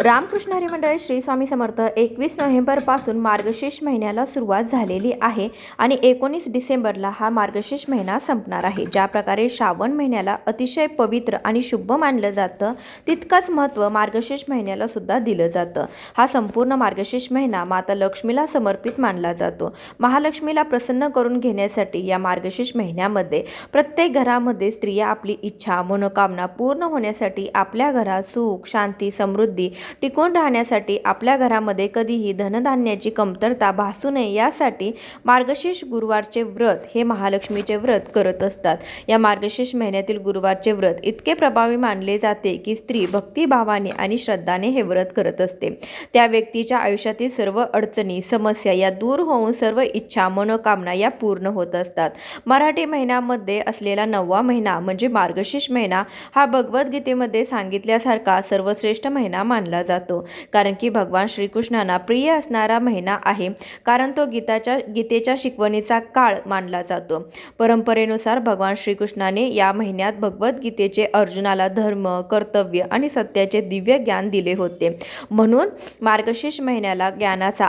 रामकृष्ण हरी मंडळी श्री स्वामी समर्थ एकवीस नोव्हेंबरपासून मार्गशीर्ष महिन्याला सुरुवात झालेली आहे आणि एकोणीस डिसेंबरला हा मार्गशीर्ष महिना संपणार आहे. ज्या प्रकारे श्रावण महिन्याला अतिशय पवित्र आणि शुभ मानलं जातं तितकंच महत्त्व मार्गशीर्ष महिन्याला सुद्धा दिलं जातं. हा संपूर्ण मार्गशीर्ष महिना माता लक्ष्मीला समर्पित मानला जातो. महालक्ष्मीला प्रसन्न करून घेण्यासाठी या मार्गशीर्ष महिन्यामध्ये प्रत्येक घरामध्ये स्त्रिया आपली इच्छा मनोकामना पूर्ण होण्यासाठी आपल्या घरात सुख शांती समृद्धी टिकून राहण्यासाठी आपल्या घरामध्ये कधीही धनधान्याची कमतरता भासू नये यासाठी मार्गशीर्ष गुरुवारचे व्रत हे महालक्ष्मीचे व्रत करत असतात. या मार्गशीर्ष महिन्यातील गुरुवारचे व्रत इतके प्रभावी मानले जाते की स्त्री भक्तिभावाने आणि श्रद्धाने हे व्रत करत असते. त्या व्यक्तीच्या आयुष्यातील सर्व अडचणी समस्या या दूर होऊन सर्व इच्छा मनोकामना या पूर्ण होत असतात. मराठी महिन्यामध्ये असलेला नववा महिना म्हणजे मार्गशीर्ष महिना हा भगवद्गीतेमध्ये सांगितल्यासारखा सर्वश्रेष्ठ महिना मानला जातो. कारण की भगवान श्रीकृष्णांना प्रिय असणारा महिना आहे. कारण तो गीताच्या गीतेच्या शिकवणीचा काळ मानला जातो. परंपरेनुसार भगवान श्रीकृष्णाने या महिन्यात भगवद्गीतेचे अर्जुनाला धर्म कर्तव्य आणि सत्याचे दिव्य ज्ञान दिले होते. म्हणून मार्गशीर्ष महिन्याला ज्ञानाचा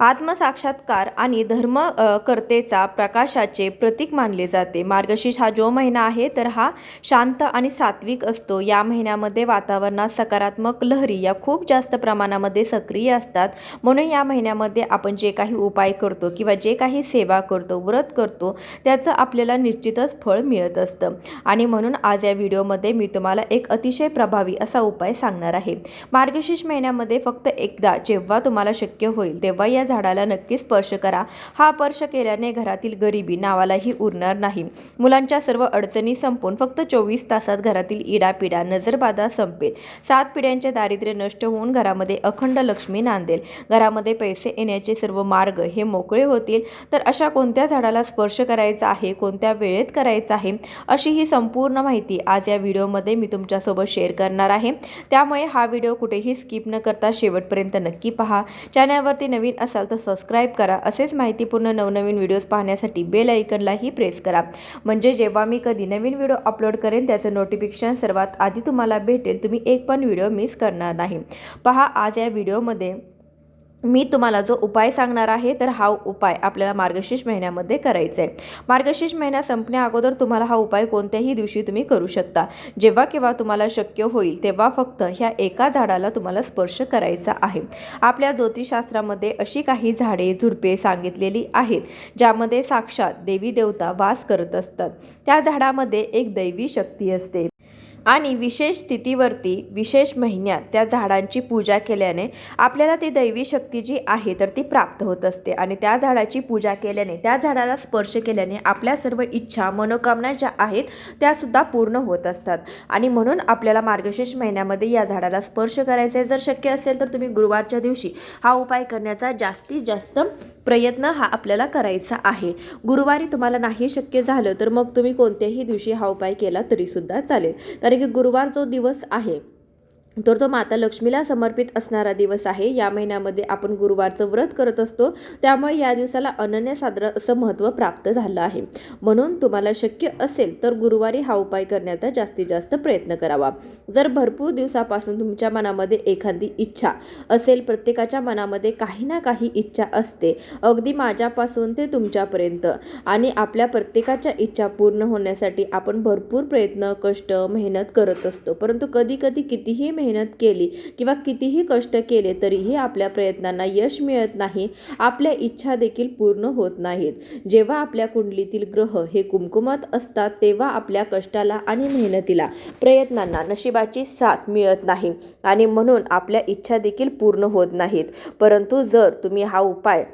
आत्मसाक्षात्कार आणि धर्म कर्तेचा प्रकाशाचे प्रतीक मानले जाते. मार्गशीर्ष हा जो महिना आहे तर हा शांत आणि सात्विक असतो. या महिन्यामध्ये वातावरणात सकारात्मक लहरी या खूप जास्त प्रमाणामध्ये सक्रिय असतात. म्हणून या महिन्यामध्ये आपण जे काही उपाय करतो किंवा जे काही सेवा करतो व्रत करतो त्याचं आपल्याला निश्चितच फळ मिळत असतं. आणि म्हणून आज या व्हिडिओमध्ये मी तुम्हाला एक अतिशय प्रभावी असा उपाय सांगणार आहे. मार्गशीर्ष महिन्यामध्ये फक्त एकदा जेव्हा तुम्हाला शक्य होईल तेव्हा या झाडाला नक्की स्पर्श करा. हा स्पर्श केल्याने घरातील गरिबी नावालाही उरणार नाही. मुलांच्या सर्व अडचणी संपून फक्त चोवीस तासात घरातील इडापिडा नजरबाधा संपेल. सात पिढ्यांचे दारिद्र्य नष्ट होऊन घरामध्ये अखंड लक्ष्मी नांदेल. घरामध्ये पैसे येण्याचे सर्व मार्ग हे मोकळे होतील. तर अशा कोणत्या झाडाला स्पर्श करायचा आहे? कोणत्या वेळेत करायचा आहे? अशी ही संपूर्ण माहिती आज या व्हिडिओमध्ये मी तुमच्यासोबत शेअर करणार आहे. त्यामुळे हा व्हिडिओ कुठेही स्किप न करता शेवटपर्यंत नक्की पहा. चॅनलवरती नवीन असाल तर सबस्क्राईब करा. असेच माहितीपूर्ण नवनवीन व्हिडिओज पाहण्यासाठी बेल आयकनलाही प्रेस करा. म्हणजे जेव्हा मी कधी नवीन व्हिडिओ अपलोड करेन त्याचं नोटिफिकेशन सर्वात आधी तुम्हाला भेटेल. तुम्ही एक पण व्हिडिओ मिस करणार नाही. पहा आज या व्हिडिओमध्ये मी तुम्हाला जो उपाय सांगणार आहे तर हा उपाय आपल्याला मार्गशीर्ष महिन्यामध्ये करायचा आहे मार्गशीर्ष महिना संपण्या अगोदर तुम्हाला हा उपाय कोणत्याही दिवशी तुम्ही करू शकता. जेव्हा केव्हा तुम्हाला शक्य होईल तेव्हा फक्त ह्या एका झाडाला तुम्हाला स्पर्श करायचा आहे. आपल्या ज्योतिषशास्त्रामध्ये अशी काही झाडे झुडपे सांगितलेली आहेत ज्यामध्ये साक्षात देवी देवता वास करत असतात. त्या झाडामध्ये एक दैवी शक्ती असते. आणि विशेष स्थितीवरती विशेष महिन्यात त्या झाडांची पूजा केल्याने आपल्याला ती दैवी शक्ती जी आहे तर ती प्राप्त होत असते. आणि त्या झाडाची पूजा केल्याने त्या झाडाला स्पर्श केल्याने आपल्या सर्व इच्छा मनोकामना ज्या आहेत त्यासुद्धा पूर्ण होत असतात. आणि म्हणून आपल्याला मार्गशीर्ष महिन्यामध्ये या झाडाला स्पर्श करायचा आहे जर शक्य असेल तर तुम्ही गुरुवारच्या दिवशी हा उपाय करण्याचा जास्तीत जास्त प्रयत्न हा आपल्याला करायचा आहे. गुरुवारी तुम्हाला नाही शक्य झालं तर मग तुम्ही कोणत्याही दिवशी हा उपाय केला तरीसुद्धा चालेल. कारण की गुरुवार जो दिवस आहे तर तो माता लक्ष्मीला समर्पित असणारा दिवस आहे. या महिन्यामध्ये आपण गुरुवारचं व्रत करत असतो. त्यामुळे या दिवसाला अनन्यसाधारण असं महत्त्व प्राप्त झालं आहे. म्हणून तुम्हाला शक्य असेल तर गुरुवारी हा उपाय करण्याचा जास्तीत जास्त प्रयत्न करावा. जर भरपूर दिवसापासून तुमच्या मनामध्ये एखादी इच्छा असेल प्रत्येकाच्या मनामध्ये काही ना काही इच्छा असते. अगदी माझ्यापासून ते तुमच्यापर्यंत आणि आपल्या प्रत्येकाच्या इच्छा पूर्ण होण्यासाठी आपण भरपूर प्रयत्न कष्ट मेहनत करत असतो. परंतु कधी कधी कितीही मेहनत मेहनत केली किंवा कितीही कष्ट केले तरीही आपल्या प्रयत्नांना यश मिळत नाही आपल्या इच्छा देखील पूर्ण होत नाहीत. जेव्हा आपल्या कुंडलीतील ग्रह हे कुमकुमत असतात तेव्हा आपल्या कष्टाला आणि मेहनतीला प्रयत्नांना नशिबाची साथ मिळत नाही आणि म्हणून आपल्या इच्छा देखील पूर्ण होत नाहीत. परंतु जर तुम्ही हा उपाय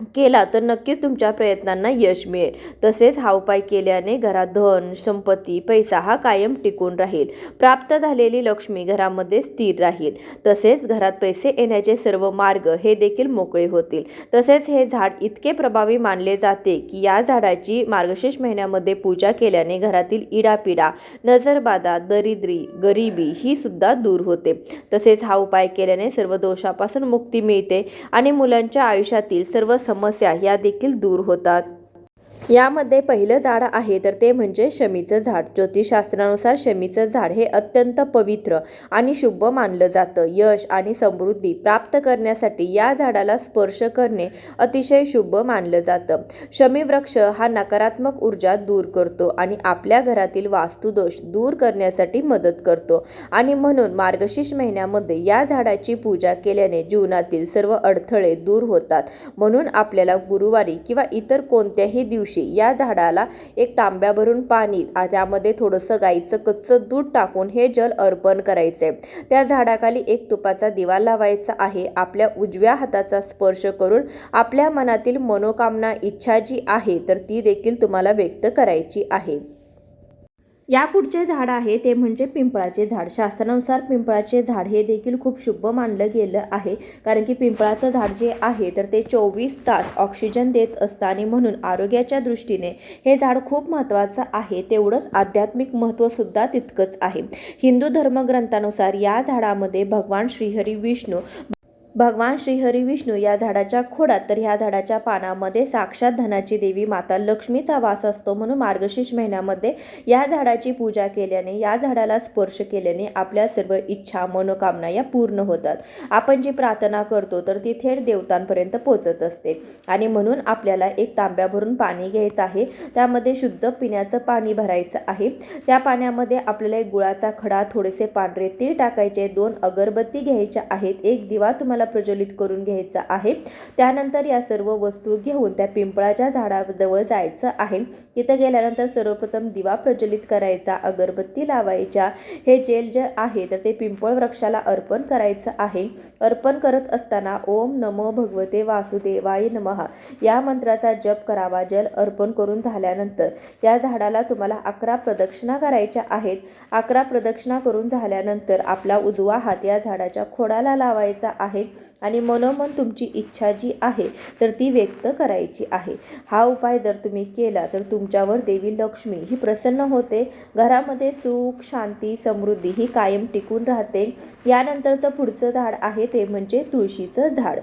केला तर नक्कीच तुमच्या प्रयत्नांना यश मिळेल. तसेच हा उपाय केल्याने घरात धन संपत्ती पैसा हा कायम टिकून राहील. प्राप्त झालेली लक्ष्मी घरामध्ये स्थिर राहील. तसेच घरात पैसे येण्याचे सर्व मार्ग हे देखील मोकळे होतील. तसेच हे झाड इतके प्रभावी मानले जाते की या झाडाची मार्गशीर्ष महिन्यामध्ये पूजा केल्याने घरातील इडापिडा नजरबाधा दरिद्री गरिबी ही सुद्धा दूर होते. तसेच हा उपाय केल्याने सर्व दोषापासून मुक्ती मिळते आणि मुलांच्या आयुष्यातील सर्व समस्या या देखील दूर होतात. यामध्ये पहिलं झाड आहे तर ते म्हणजे शमीचं झाड. ज्योतिषशास्त्रानुसार शमीचं झाड हे अत्यंत पवित्र आणि शुभ मानलं जातं. यश आणि समृद्धी प्राप्त करण्यासाठी या झाडाला स्पर्श करणे अतिशय शुभ मानलं जातं. शमी वृक्ष हा नकारात्मक ऊर्जा दूर करतो आणि आपल्या घरातील वास्तुदोष दूर करण्यासाठी मदत करतो. आणि म्हणून मार्गशीर्ष महिन्यामध्ये या झाडाची पूजा केल्याने जीवनातील सर्व अडथळे दूर होतात. म्हणून आपल्याला गुरुवारी किंवा इतर कोणत्याही दिवशी या झाडाला एक तांब्या भरून पाणी त्यामध्ये थोडंसं गाईचं कच्चं दूध टाकून हे जल अर्पण करायचे. त्या झाडाखाली एक तुपाचा दिवा लावायचा आहे. आपल्या उजव्या हाताचा स्पर्श करून आपल्या मनातील मनोकामना इच्छा जी आहे तर ती देखील तुम्हाला व्यक्त करायची आहे. या पुढचे झाड आहे ते म्हणजे पिंपळाचे झाड. शास्त्रानुसार पिंपळाचे झाड हे देखील खूप शुभ मानलं गेलं आहे. कारण की पिंपळाचं झाड जे आहे तर ते चोवीस तास ऑक्सिजन देत असतं आणि म्हणून आरोग्याच्या दृष्टीने हे झाड खूप महत्त्वाचं आहे. तेवढंच आध्यात्मिक महत्त्वसुद्धा तितकंच आहे. हिंदू धर्मग्रंथानुसार या झाडामध्ये भगवान श्रीहरी विष्णू भगवान श्रीहरी विष्णू या झाडाच्या खोडात तर ह्या झाडाच्या पानामध्ये साक्षात धनाची देवी माता लक्ष्मीचा वास असतो म्हणून मार्गशीर्ष महिन्यामध्ये या झाडाची पूजा केल्याने या झाडाला स्पर्श केल्याने आपल्या सर्व इच्छा मनोकामना या पूर्ण होतात. आपण जी प्रार्थना करतो तर ती थेट देवतांपर्यंत पोचत असते. आणि म्हणून आपल्याला एक तांब्या भरून पाणी घ्यायचं आहे. त्यामध्ये शुद्ध पिण्याचं पाणी भरायचं आहे. त्या पाण्यामध्ये आपल्याला एक गुळाचा खडा थोडेसे पांढरे तीळ टाकायचे दोन अगरबत्ती घ्यायच्या आहेत. एक दिवा तुम्हाला प्रज्वलित करून घ्यायचा आहे. त्यानंतर या सर्व वस्तू घेऊन त्या पिंपळाच्या झाडाजवळ जायचं आहे. तिथं गेल्यानंतर सर्वप्रथम दिवा प्रज्वलित करायचा अगरबत्ती लावायच्या. हे जेल जे आहे तर ते पिंपळ वृक्षाला अर्पण करायचं आहे. अर्पण करत असताना ओम नमो भगवते वासुदेवाय नमः. या मंत्राचा जप करावा जल अर्पण करून झाल्यानंतर या झाडाला तुम्हाला अकरा प्रदक्षिणा करायच्या आहेत. अकरा प्रदक्षिणा करून झाल्यानंतर आपला उजवा हात या झाडाच्या खोडाला लावायचा आहे. आणि मनोमन तुमची इच्छा जी आहे तर ती व्यक्त करायची आहे. हा उपाय जर तुम्ही केला तर तुमच्यावर देवी लक्ष्मी ही प्रसन्न होते. घरामध्ये सुख शांती समृद्धी ही कायम टिकून राहते. यानंतरचं पुढचं झाड आहे ते म्हणजे तुळशीचं झाड.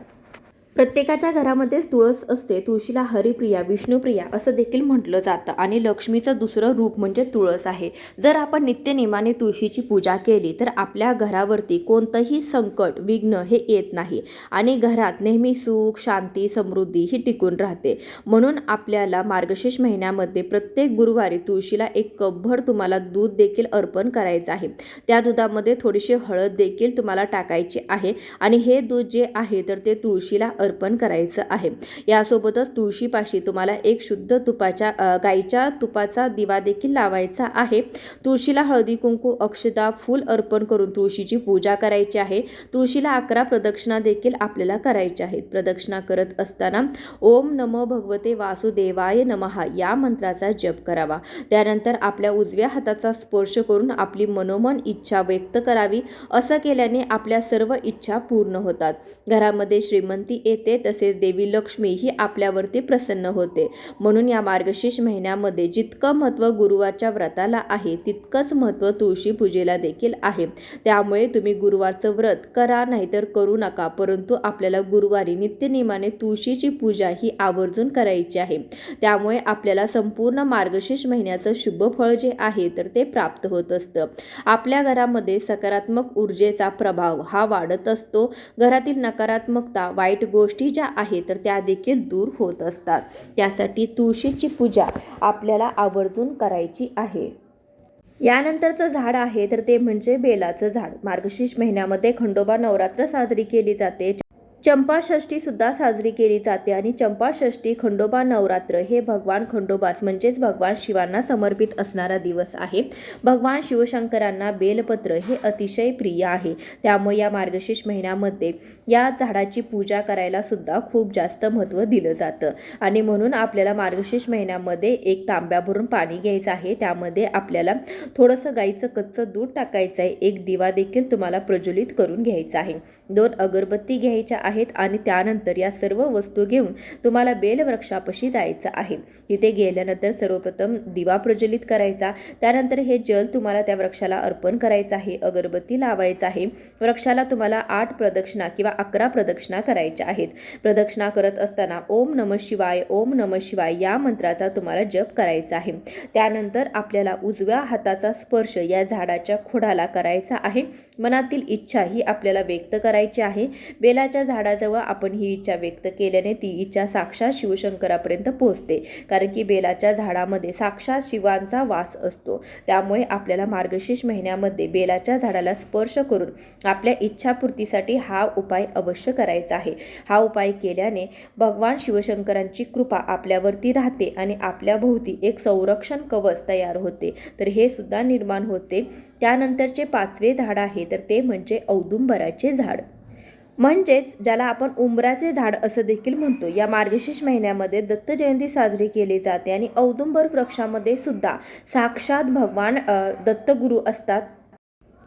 प्रत्येकाच्या घरामध्येच तुळस असते तुळशीला हरिप्रिया विष्णुप्रिया असं देखील म्हटलं जातं आणि लक्ष्मीचं दुसरं रूप म्हणजे तुळस आहे. जर आपण नित्यनेमाने तुळशीची पूजा केली तर आपल्या घरावरती कोणतंही संकट विघ्न हे येत नाही आणि घरात नेहमी सुख शांती समृद्धी ही टिकून राहते. म्हणून आपल्याला मार्गशीर्ष महिन्यामध्ये प्रत्येक गुरुवारी तुळशीला एक कपभर तुम्हाला दूध देखील अर्पण करायचं आहे. त्या दुधामध्ये थोडीशी हळद देखील तुम्हाला टाकायची आहे आणि हे दूध जे आहे तर ते तुळशीला अर्पण करायचं आहे. यासोबतच तुळशीपाशी तुम्हाला एक शुद्ध तुपाच्या गाईच्या तुपाचा दिवा देखील लावायचा आहे. तुळशीला हळदी कुंकू अक्षदा फूल अर्पण करून तुळशीची पूजा करायची आहे. तुळशीला अकरा प्रदक्षिणा देखील आपल्याला करायच्या आहेत. प्रदक्षिणा करत असताना ओम नमो भगवते वासुदेवाय नमहा या मंत्राचा जप करावा. त्यानंतर आपल्या उजव्या हाताचा स्पर्श करून आपली मनोमन इच्छा व्यक्त करावी. असं केल्याने आपल्या सर्व इच्छा पूर्ण होतात. घरामध्ये श्रीमंती येते तसेच देवी लक्ष्मी ही आपल्यावरती प्रसन्न होते. म्हणून या मार्गशीर्ष महिन्यामध्ये जितकं महत्त्व गुरुवारच्या व्रताला आहे तितकंच महत्त्व तुळशी पूजेला देखील आहे. त्यामुळे तुम्ही गुरुवारचं व्रत करा नाहीतर करू नका परंतु आपल्याला गुरुवारी नित्यनियमाने तुळशीची पूजा ही आवर्जून करायची आहे. त्यामुळे आपल्याला संपूर्ण मार्गशीर्ष महिन्याचं शुभ फळ जे आहे तर ते प्राप्त होत असतं. आपल्या घरामध्ये सकारात्मक ऊर्जेचा प्रभाव हा वाढत असतो. घरातील नकारात्मकता वाईट गोष्टी ज्या आहेत तर त्या देखील दूर होत असतात. त्यासाठी तुळशीची पूजा आपल्याला आवर्जून करायची आहे. यानंतरचं झाड आहे तर ते म्हणजे बेलाचं झाड. मार्गशीर्ष महिन्यामध्ये खंडोबा नवरात्र साजरी केली जाते. चंपाषष्ठी सुद्धा साजरी केली जाते आणि चंपाषष्ठी खंडोबा नवरात्र हे भगवान खंडोबास म्हणजेच भगवान शिवांना समर्पित असणारा दिवस आहे. भगवान शिवशंकरांना बेलपत्र हे अतिशय प्रिय आहे. त्यामुळे या मार्गशीर्ष महिन्यामध्ये या झाडाची पूजा करायला सुद्धा खूप जास्त महत्त्व दिलं जातं. आणि म्हणून आपल्याला मार्गशीर्ष महिन्यामध्ये एक तांब्या भरून पाणी घ्यायचं आहे. त्यामध्ये आपल्याला थोडंसं गाईचं कच्चं दूध टाकायचं आहे. एक दिवा देखील तुम्हाला प्रज्वलित करून घ्यायचा आहे. दोन अगरबत्ती घ्यायच्या आहेत आणि त्यानंतर या सर्व वस्तू घेऊन तुम्हाला बेलवृक्षापाशी जायचं आहे. तिथे गेल्यानंतर सर्वप्रथम दिवा प्रज्वलित करायचा. त्यानंतर हे जल तुम्हाला त्या वृक्षाला अर्पण करायचं आहे अगरबत्ती लावायचं आहे. वृक्षाला तुम्हाला आठ प्रदक्षिणा किंवा अकरा प्रदक्षिणा करायच्या आहेत. प्रदक्षिणा करत असताना ओम नम शिवाय ओम नम शिवाय या मंत्राचा तुम्हाला जप करायचा आहे. त्यानंतर आपल्याला उजव्या हाताचा स्पर्श या झाडाच्या खोडाला करायचा आहे. मनातील इच्छा ही आपल्याला व्यक्त करायची आहे. बेलाच्या झाड झाडाजवळ आपण ही इच्छा व्यक्त केल्याने ती इच्छा साक्षात शिवशंकरापर्यंत पोहोचते. कारण की बेलाच्या झाडामध्ये साक्षात शिवांचा वास असतो. त्यामुळे आपल्याला मार्गशीर्ष महिन्यामध्ये बेलाच्या झाडाला स्पर्श करून आपल्या इच्छापूर्तीसाठी हा उपाय अवश्य करायचा आहे. हा उपाय केल्याने भगवान शिवशंकरांची कृपा आपल्यावरती राहते आणि आपल्याभोवती एक संरक्षण कवच तयार होते. तर हे सुद्धा निर्माण होते. त्यानंतरचे पाचवे झाड आहे तर ते म्हणजे औदुंबराचे झाड. म्हणजेच ज्याला आपण उंबराचे झाड असं देखील म्हणतो. या मार्गशीर्ष महिन्यामध्ये दत्त जयंती साजरी केली जाते आणि औदुंबर वृक्षामध्ये सुद्धा साक्षात भगवान दत्तगुरू असतात.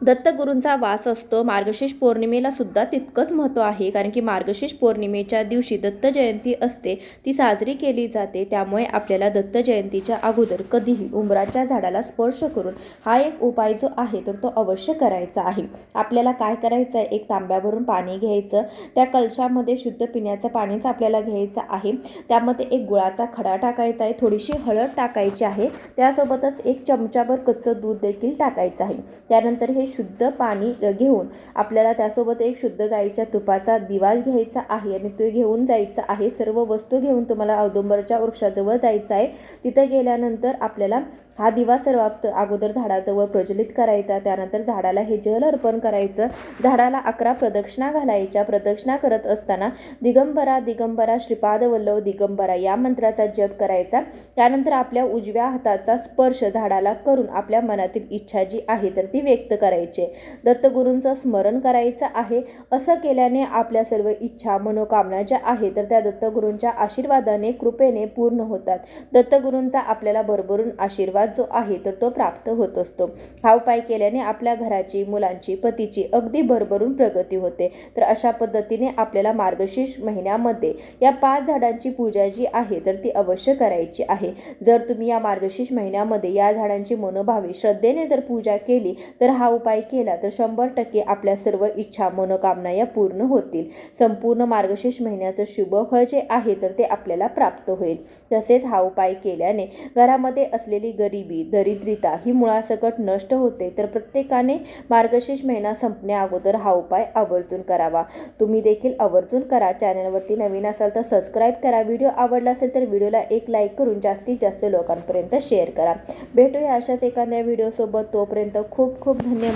दत्तगुरूंचा वास असतो. मार्गशीर्ष पौर्णिमेला सुद्धा तितकंच महत्त्व आहे. कारण की मार्गशीर्ष पौर्णिमेच्या दिवशी दत्त जयंती असते. ती साजरी केली जाते. त्यामुळे आपल्याला दत्त जयंतीच्या अगोदर कधीही उंबराच्या झाडाला स्पर्श करून हा एक उपाय जो आहे तर तो अवश्य करायचा आहे. आपल्याला काय करायचं आहे एक तांब्यावरून पाणी घ्यायचं. त्या कलशामध्ये शुद्ध पिण्याचं पाणीच आपल्याला घ्यायचं आहे. त्यामध्ये एक गुळाचा खडा टाकायचा आहे. थोडीशी हळद टाकायची आहे. त्यासोबतच एक चमचाभर कच्चं दूध देखील टाकायचं आहे. त्यानंतर हे शुद्ध पाणी घेऊन आपल्याला त्यासोबत एक शुद्ध गाईच्या तुपाचा दिवा घ्यायचा आहे आणि तो घेऊन जायचा आहे. सर्व वस्तू घेऊन तुम्हाला औदुंबरच्या वृक्षाजवळ जायचं आहे. तिथं गेल्यानंतर आपल्याला हा दिवा सर्वात अगोदर झाडाजवळ प्रज्वलित करायचा. त्यानंतर झाडाला हे जल अर्पण करायचं. झाडाला अकरा प्रदक्षिणा घालायच्या. प्रदक्षिणा करत असताना दिगंबरा दिगंबरा श्रीपाद वल्लभ दिगंबरा या मंत्राचा जप करायचा. त्यानंतर आपल्या उजव्या हाताचा स्पर्श झाडाला करून आपल्या मनातील इच्छा जी आहे तर ती व्यक्त करायची. दत्तगुरूंचं स्मरण करायचं आहे. असं केल्याने आपल्या सर्व इच्छा मनोकामना ज्या आहे तर त्या दत्तगुरूंच्या आशीर्वादाने कृपेने पूर्ण होतात. दत्तगुरूंचा आपल्याला भरभरून आशीर्वाद जो आहे तर तो प्राप्त होत असतो. हा उपाय केल्याने आपल्या घराची मुलांची पतीची अगदी भरभरून प्रगती होते. तर अशा पद्धतीने आपल्याला मार्गशीर्ष महिन्यामध्ये या पाच झाडांची पूजा जी आहे तर ती अवश्य करायची आहे. जर तुम्ही या मार्गशीर्ष महिन्यामध्ये या झाडांची मनोभावे श्रद्धेने जर पूजा केली तर हा उपाय उपाय केला तर शंभर टक्के आपल्या सर्व इच्छा मनोकामना या पूर्ण होतील. संपूर्ण मार्गशीर्ष महिन्याचं शुभ फळ जे आहे तर ते आपल्याला प्राप्त होईल. तसेच हा उपाय केल्याने घरामध्ये असलेली गरिबी दरिद्रता ही मुळासकट नष्ट होते. तर प्रत्येकाने मार्गशीर्ष महिना संपण्या अगोदर हा उपाय आवर्जून करावा. तुम्ही देखील आवर्जून करा. चॅनलवरती नवीन असाल तर सबस्क्राईब करा. व्हिडिओ आवडला असेल तर व्हिडिओला एक लाईक करून जास्तीत जास्त लोकांपर्यंत शेअर करा. भेटूया अशाच एखाद्या व्हिडिओसोबत. तोपर्यंत खूप खूप धन्यवाद.